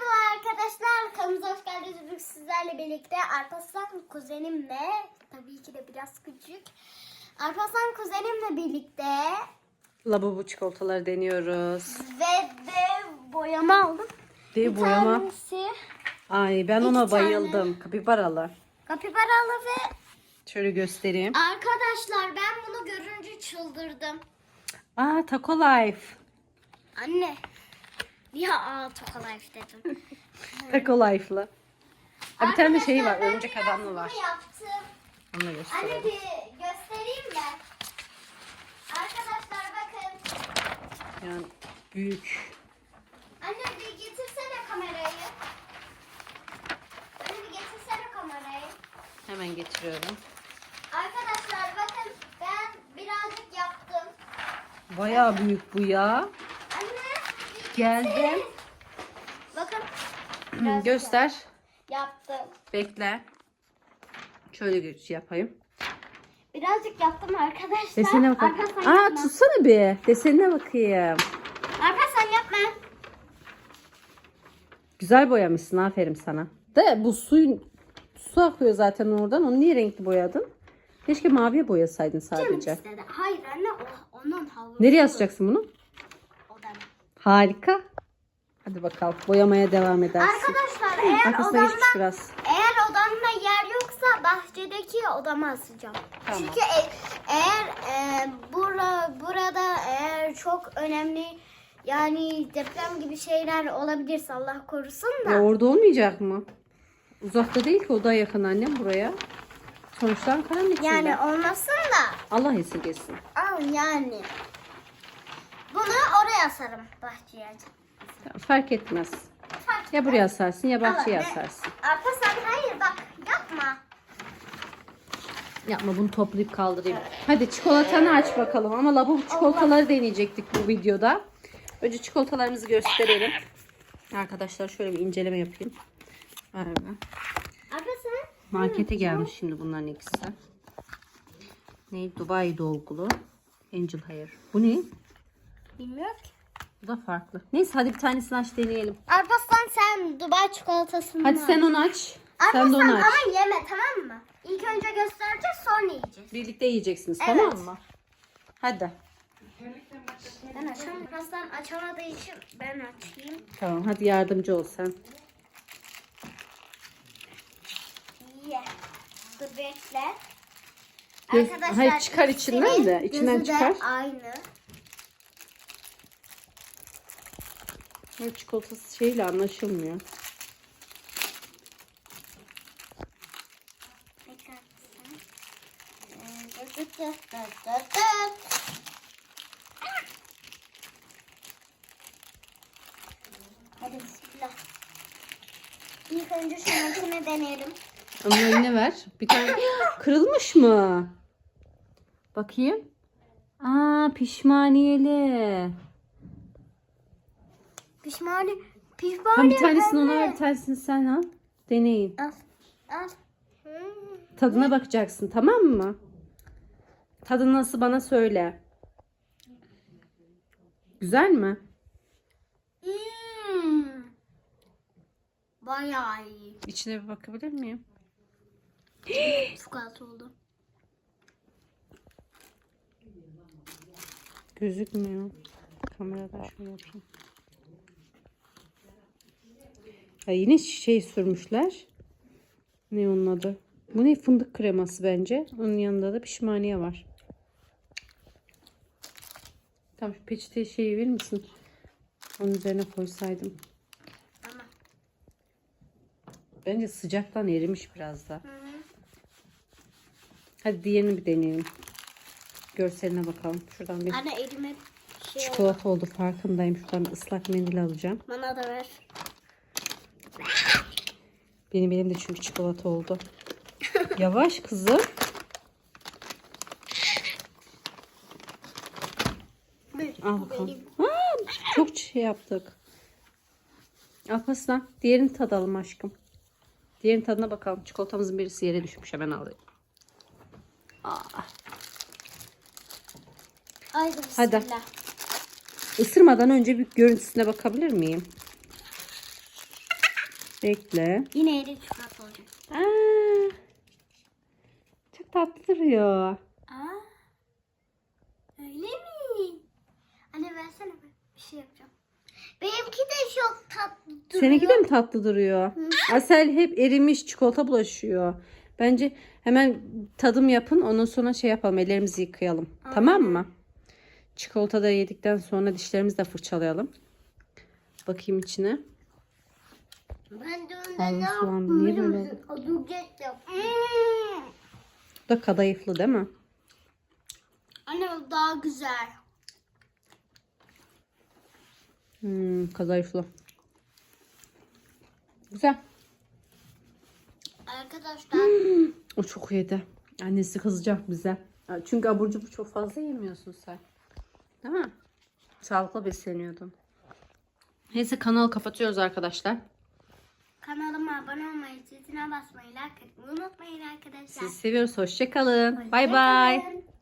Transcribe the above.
Merhaba arkadaşlar. Kanalımıza hoş geldiniz. Bugün sizlerle birlikte Alparslan kuzenimle, tabii ki de biraz küçük. Alparslan kuzenimle birlikte Labubu çikolataları deniyoruz. ve de boyama aldım. Dev Bir boyama. tanesi Ay ben ona tane. bayıldım. Kapibaralı. kapibaralı ve Şöyle göstereyim. arkadaşlar ben bunu görünce çıldırdım. Aa Taco Life. Anne. Ya aa Tokalife dedim. Taco Life'lı. Ha, bir tane de şey var. Örümcek adamlı var. yaptım. Onu da Anne gösterelim. bir göstereyim mi? Arkadaşlar bakın. Yani büyük. Anne bir getirsene kamerayı. Anne bir getirsene kamerayı. Hemen getiriyorum. Arkadaşlar bakın ben birazcık yaptım. Bayağı büyük bu ya. Geldim. Bakın Göster. yaptım. Bekle. Şöyle güç yapayım. Birazcık yaptım arkadaşlar. Desenine bakalım. Aa yapma. tutsana bir. Desenine bakayım. Arkadaşlar yapma. Güzel boyamışsın. Aferin sana. De bu suyun su akıyor zaten oradan. Onu niye renkli boyadın? Keşke maviye boyasaydın Canım sadece. istedi. Hayır anne o, onun havlusu. Nereye asacaksın bunu? Harika. Hadi bakalım. Boyamaya devam edersin. Arkadaşlar eğer Arkasına geçmiş odamda biraz. eğer odamda yer yoksa bahçedeki odama asacağım. Tamam. Çünkü e- eğer e, bura, burada eğer çok önemli yani deprem gibi şeyler olabilirse Allah korusun da. Ya orada olmayacak mı? Uzakta değil ki o da yakın annem buraya. Sonuçta Ankara'nın içinde. Yani olmasın da Allah esirgesin. al yani. Bunu oraya asarım bahçeye. Fark etmez. Fark Ya buraya asarsın ya bahçeye Ama asarsın. Arpa sen hayır bak yapma. Yapma bunu toplayıp kaldırayım. Hadi çikolatanı aç bakalım. Ama labubu çikolataları deneyecektik bu videoda. Önce çikolatalarımızı gösterelim. Arkadaşlar şöyle bir inceleme yapayım. Sen Markete gelmiş şimdi bunların ikisi. Ne? Dubai dolgulu. Angel Hair. Bu ne? Bilmiyorum ki. Bu da farklı. Neyse hadi bir tanesini aç deneyelim. Arpaslan sen Dubai çikolatasını Hadi al. sen onu aç. Sen de Arpaslan onu aç. ama yeme tamam mı? İlk önce göstereceğiz sonra yiyeceğiz. Birlikte yiyeceksiniz Evet. tamam mı? Hadi. Ben açamam. Arpaslan açamadığı için ben açayım. Tamam hadi yardımcı ol sen. Ye. Dur bekle. Göz- hayır, çıkar içinden de, içinden gözü çıkar. aynı. Bu çikolatası şeyle anlaşılmıyor. Hadi bismillah. İlk önce şununkini deneyelim. Onun eline ver. Bir tane kırılmış mı? Bakayım. Aa pişmaniyeli. Pişmani. Pişmani. Tam bir tanesini ona ver, bir tanesini sen al. Deneyin. Al. Al. Tadına bakacaksın tamam mı? Tadı nasıl bana söyle. Güzel mi? Hmm. Bayağı iyi. İçine bir bakabilir miyim? Az oldu. Gözükmüyor. Kamerada şöyle yapayım. Ya yine şey sürmüşler. Ne onun adı? Bu ne? Fındık kreması bence. Onun yanında da pişmaniye var. Tamam şu peçete şeyi verir misin? Onun üzerine koysaydım. Ama. Bence sıcaktan erimiş biraz da. Hadi diğerini bir deneyelim. Görseline bakalım. Şuradan bir Anne elime şey oldu. çikolata oldu farkındayım. Şuradan ıslak mendil alacağım. Bana da ver. Benim elimde çünkü çikolata oldu. Yavaş kızım. Al bakalım. Aa, çok şey yaptık. Alparslan diğerini tadalım aşkım. Diğerinin tadına bakalım. Çikolatamızın birisi yere düşmüş. Hemen alayım. Aa, Haydi Hadi. bismillah. ısırmadan önce bir görüntüsüne bakabilir miyim? Bekle. Yine erik çikolata olacak. Aa, çok tatlı duruyor. Aa, öyle mi? Anne versene bir, bir şey yapacağım. Benimki de çok tatlı duruyor. Seninki de mi tatlı duruyor? Asel hep erimiş çikolata bulaşıyor. Bence hemen tadım yapın ondan sonra şey yapalım ellerimizi yıkayalım. Tamam mı? Çikolata da yedikten sonra dişlerimizi de fırçalayalım. Bakayım içine. Ben de önden ne soğan yaptım niye biliyor böyle musun? Ödülecektim. Hmm. Bu da kadayıflı değil mi? Anne bu daha güzel. Hmm, kadayıflı. Güzel. Arkadaşlar O çok yedi. Annesi kızacak bize. Çünkü abur cubur çok fazla yemiyorsun sen. Değil mi? Sağlıklı besleniyordun. Neyse kanalı kapatıyoruz arkadaşlar. Kanalıma abone olmayı, ziline basmayı, like etmeyi unutmayın arkadaşlar. Sizi seviyoruz. Hoşçakalın. Bay bay. Hoşçakalın.